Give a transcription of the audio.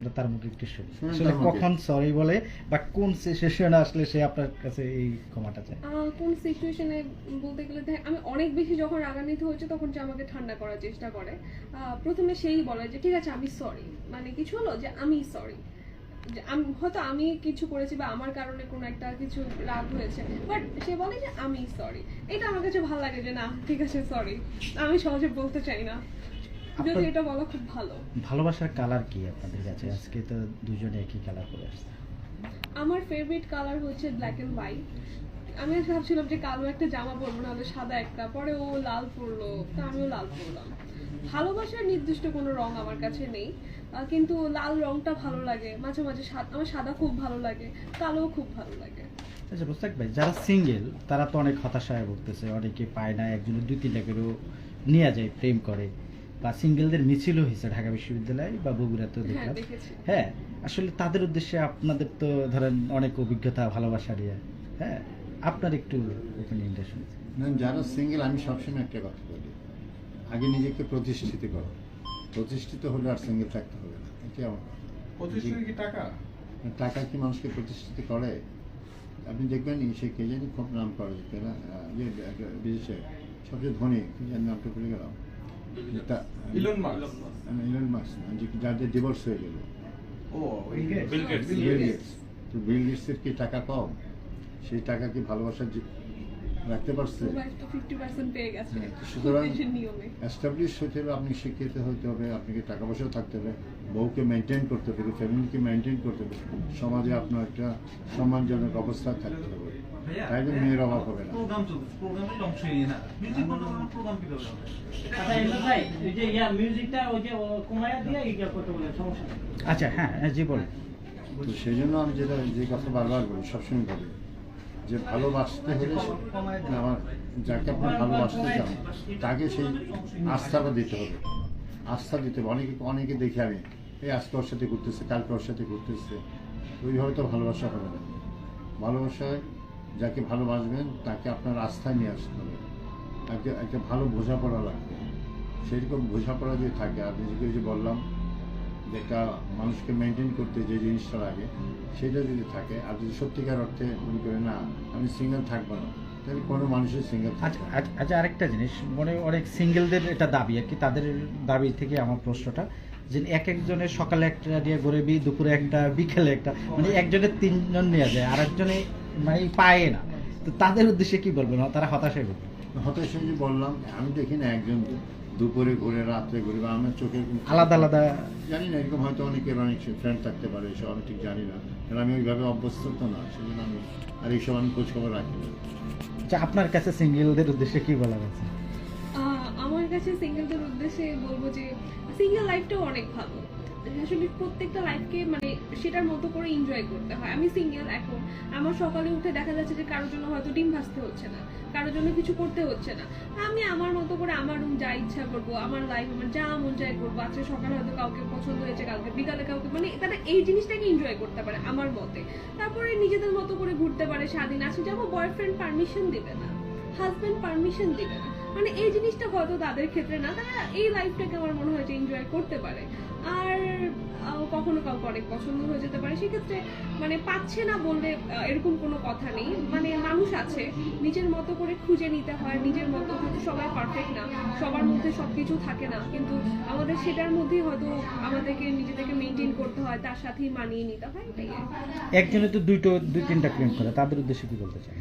তার মুখে একটু শুনি আসলে কখন সরি বলে বা কোন সিচুয়েশনে আসলে সে আপনার কাছে এই ক্ষমাটা চায়? কোন সিচুয়েশনে বলতে গেলে আমি অনেক বেশি যখন রাগান্বিত হয়েছে তখন যে আমাকে ঠান্ডা করার চেষ্টা করে। প্রথমে সেই বলে যে ঠিক আছে আমি সরি মানে কিছু হলো যে আমি সরি আমি হয়তো আমি কিছু করেছি বা আমার কারণে কোনো একটা কিছু রাগ হয়েছে বাট সে বলে যে আমি সরি এটা আমার কাছে ভালো লাগে যে না ঠিক আছে সরি আমি সহজে বলতে চাই না। যদি এটা বলা খুব ভালো। ভালোবাসার কালার কি আপনাদের কাছে? আজকে তো দুজনে একই কালার করে আসছে। আমার ফেভারিট কালার হচ্ছে ব্ল্যাক এন্ড হোয়াইট আমি ভাবছিলাম যে কালো একটা জামা পরবো নাহলে সাদা একটা পরে ও লাল পরলো তো আমিও লাল পরলাম। ভালোবাসার নির্দিষ্ট কোনো রং আমার কাছে নেই কিন্তু লাল রংটা ভালো লাগে। মাঝে মাঝে সাদ- আমার সাদা খুব ভালো লাগে কালোও খুব ভালো লাগে। আচ্ছা মোস্তাক ভাই যারা সিঙ্গেল তারা তো অনেক হতাশায় ভুগতেছে। অনেকে পায় না একজনের দুই তিনটা করেও নিয়ে যায় প্রেম করে। বা সিঙ্গেলদের মিছিলও হয়েছে ঢাকা বিশ্ববিদ্যালয় বা বগুড়াতেও হ্যাঁ দেখলাম। হ্যাঁ আসলে তাদের উদ্দেশ্যে আপনাদের তো ধরেন অনেক অভিজ্ঞতা ভালোবাসা নিয়ে হ্যাঁ আপনার একটু ওপিনিয়নটা শুনছি। না, যারা সিঙ্গেল আমি সবসময় একটা কথা বলি। আগে নিজেকে প্রতিষ্ঠিত করো। প্রতিষ্ঠিত হলে আর সিঙ্গেল থাকতে হবে না। এটা আমার কি টাকা? টাকা কি মানুষকে প্রতিষ্ঠিত করে? আপনি দেখবেন সে কে জানি খুব নাম করে যে কেনা ইয়ে বিদেশে সবচেয়ে ধনী নামটা ভুলে গেলাম। ইলন মাস্ক ইলন মাস্ক যাদের ডিভোর্স হয়ে গেল। ও বিল গেটস তো বিল গেটসের কি টাকা কম? সেই টাকা কি ভালোবাসার রাখতে পারছে? তো ফিফটি পার্সেন্ট পেয়ে গেছে। হ্যাঁ, সুতরাং এস্টাবলিশ হতে হবে আপনি শিক্ষিত হতে হবে আপনাকে টাকা পয়সাও থাকতে হবে বউকে মেনটেন করতে হবে ফ্যামিলিকে মেনটেন করতে হবে সমাজে আপনার একটা সম্মানজনক অবস্থা থাকতে হবে। মেয়ের অভাব না। আচ্ছা ইমরান ভাই যে মিউজিকটা ওই যে ও কমায়া দিয়ে করতে বলে সমস্যা নেই। আচ্ছা হ্যাঁ হ্যাঁ, জি বলুন। তো সেই জন্য আমি যেটা যে কথা বারবার বলি সবসময় বলি যে ভালোবাসতে হলে আমার যাকে আপনি ভালোবাসতে চান, তাকে সেই আস্থাটা দিতে হবে। আস্থা দিতে হবে। অনেকে অনেকে দেখি আমি, এই আজকে ওর সাথে ঘুরতেছে, কালকে ওর সাথে ঘুরতেছে। ওইভাবে তো ভালোবাসা হবে না। ভালোবাসায় যাকে ভালোবাসবেন, তাকে আপনার আস্থায় নিয়ে আসতে হবে। তাকে একটা ভালো বোঝাপড়া লাগবে। সেরকম বোঝাপড়া যদি থাকে, আর নিজেকে যে বললাম যে একটা মানুষকে মেনটেন করতে যে জিনিসটা লাগে সেটা যদি থাকে আর যদি সত্যিকার অর্থে মনে করে না আমি সিঙ্গেল থাকব না তাহলে কোনো মানুষের সিঙ্গেল আচ্ছা আচ্ছা, আচ্ছা আরেকটা জিনিস মনে অনেক সিঙ্গেলদের এটা দাবি আর কি তাদের দাবি থেকে আমার প্রশ্নটা যে এক একজনের সকালে একটা দিয়ে গড়েবি দুপুরে একটা বিকেলে একটা মানে একজনের তিনজন নেওয়া যায় আর একজনে মানে পায় না। তো তাদের উদ্দেশ্যে কি বলবেন? তারা হতাশায় ভুগবে হতাশ হয়ে যে বললাম আমি দেখি না একজন দুপুরে ঘুরে রাত্রে ঘুরে বা আমার চোখের আলাদা আলাদা জানি না এরকম হয়তো অনেকের অনেক ফ্রেন্ড থাকতে পারে এসব আমি ঠিক জানি না। কারণ আমি ওইভাবে অভ্যস্ত তো না সেজন্য আমি আর এইসব আমি খোঁজখবর রাখি না। আচ্ছা আপনার কাছে সিঙ্গেলদের উদ্দেশ্যে কি বলা গেছে আমার কাছে সিঙ্গেলদের উদ্দেশ্যে বলব যে সিঙ্গেল লাইফটাও অনেক ভালো। আসলে প্রত্যেকটা লাইফকে মানে সেটার মতো করে এনজয় করতে হয়। আমি সিঙ্গেল এখন। আমার সকালে উঠে দেখা যাচ্ছে যে কারোর জন্য হয়তো ডিম ভাজতে হচ্ছে না, কারোর জন্য কিছু করতে হচ্ছে না। আমি আমার মতো করে আমার যা ইচ্ছা করব, আমার লাইফ আমার যা মন চাই করব। আজকে সকালে হয়তো কাউকে পছন্দ হয়েছে, কালকে বিকালে কাউকে মানে তারা এই জিনিসটাকে এনজয় করতে পারে আমার মতে। তারপরে নিজেদের মতো করে ঘুরতে পারে, স্বাধীন আছে যেমন বয়ফ্রেন্ড পারমিশন দিবে না হাজবেন্ড পারমিশন দিবে না। মানে এই জিনিসটা হয়তো তাদের ক্ষেত্রে না, তারা এই লাইফটাকে আমার মনে হয় যে এনজয় করতে পারে। আর কখনো কাউকে অনেক পছন্দ হয়ে যেতে পারে, সেক্ষেত্রে মানে পাচ্ছে না বললে এরকম কোনো কথা নেই মানে মানুষ আছে, নিজের মতো করে খুঁজে নিতে হয়, নিজের মতো হয়তো সবাই পারফেক্ট না, সবার মধ্যে সবকিছু থাকে না, কিন্তু আমাদের সেটার মধ্যেই হয়তো আমাদেরকে, নিজেদেরকে মেনটেন করতে হয়, তার সাথেই মানিয়ে নিতে হয়, এটাই। একজনে তো দুইটো দুই, তিনটা প্রেম করে, তাদের উদ্দেশ্যে কি বলতে চান